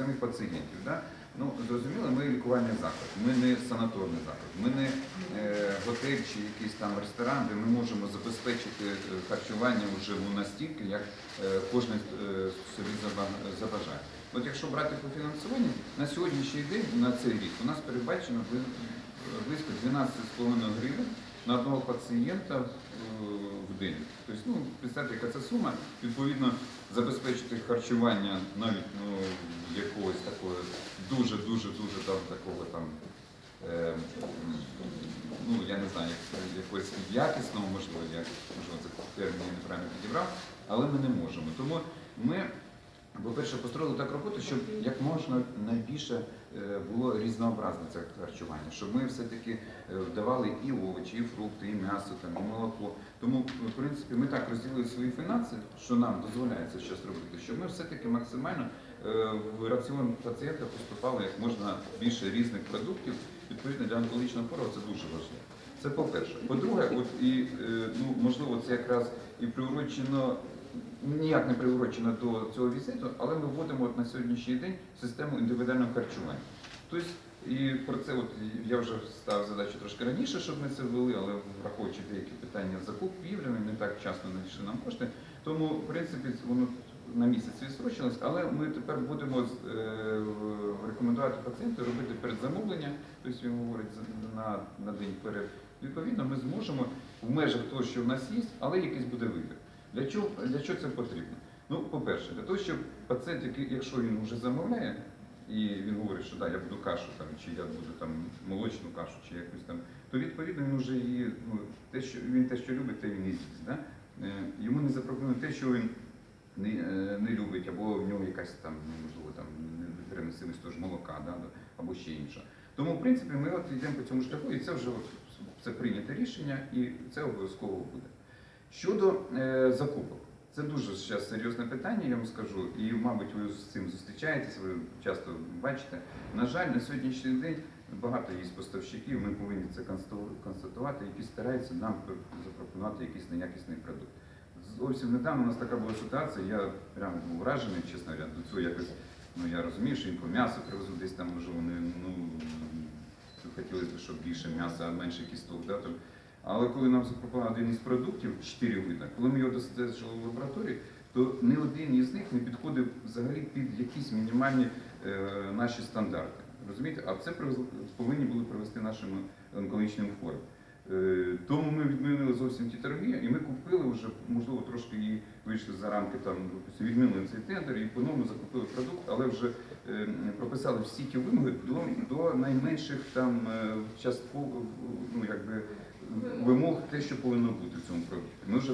самих пацієнтів. Да? Ну, зрозуміло, ми лікувальний заклад, ми не санаторний заклад, ми не е, готель чи якийсь там ресторан, де ми можемо забезпечити е, харчування вже ну, настільки, як е, кожен е, собі забажає. От якщо брати по фінансуванню, на сьогоднішній день, на цей рік, у нас передбачено близько 12,5 гривень на одного пацієнта е, в день. Тобто, ну, представте, яка це сума, відповідно, забезпечити харчування навіть ну, дуже-дуже дуже там такого там. Е, ну, я не знаю, як- якогось якісного, можливо, як, можливо, це термін я неправильно підібрав, але ми не можемо. Тому ми, по-перше, построїли так роботу, щоб як можна найбільше е, було різнообразне це харчування, щоб ми все-таки е, давали і овочі, і фрукти, і м'ясо, там, і молоко. Тому, в принципі, ми так розділили свої фінанси, що нам дозволяється зараз робити, щоб ми все-таки максимально в раціон пацієнта поступало як можна більше різних продуктів. Відповідно для онкологічного хворого це дуже важливо. Це по-перше. По-друге, от і е, ну можливо, це якраз і приурочено. Ніяк не приурочено до цього візиту, але ми вводимо от на сьогоднішній день систему індивідуального харчування. Тобто, і про це от я вже став задачу трошки раніше, щоб ми це ввели, але враховуючи деякі питання закупівлі, не так часто надійшли нам кошти. Тому, в принципі, воно на місяць відстрочилось, але ми тепер будемо е, рекомендувати пацієнту робити передзамовлення, тобто він говорить на, на день перед. Відповідно, ми зможемо в межах того, що в нас є, але якийсь буде вибір. Для чого, для чого це потрібно? Ну, по-перше, для того, щоб пацієнт, якщо він вже замовляє, і він говорить, що да, я буду кашу там, чи я буду там молочну кашу, чи якусь там, то відповідно він вже її, ну, те, що він те, що любить, те він і з'їсть. Да? Е, Йому не запропонують те, що він не, е, не любить, або в нього якась там, ну, можливо, там непереносимість того ж молока, да, або ще інше. Тому, в принципі, ми от йдемо по цьому шляху, і це вже от, це прийняте рішення, і це обов'язково буде. Щодо е, закупок, це дуже зараз серйозне питання, я вам скажу, і, мабуть, ви з цим зустрічаєтесь, ви часто бачите. На жаль, на сьогоднішній день багато є поставщиків, ми повинні це констатувати, які стараються нам запропонувати якийсь неякісний продукт. Зовсім недавно у нас така була ситуація, я прямо був вражений, чесно говоря, до цього якось, ну я розумію, що по м'ясо привезуть десь там, може вони, ну, хотілося б, щоб більше м'яса, а менше кісток. Да, там. Але коли нам запропонували один із продуктів, чотири види, коли ми його досліджували в лабораторії, то ні один із них не підходив взагалі під якісь мінімальні е, наші стандарти. Розумієте? А це повинні були привести нашим онкологічним хворим. Е, Тому ми зовсім ті торги, і ми купили вже, можливо, трошки її вийшли за рамки там, відмінили цей тендер і по-новому закупили продукт, але вже е, прописали всі ті вимоги до, до найменших там е, ну якби вимог те, що повинно бути в цьому продукті. Ми вже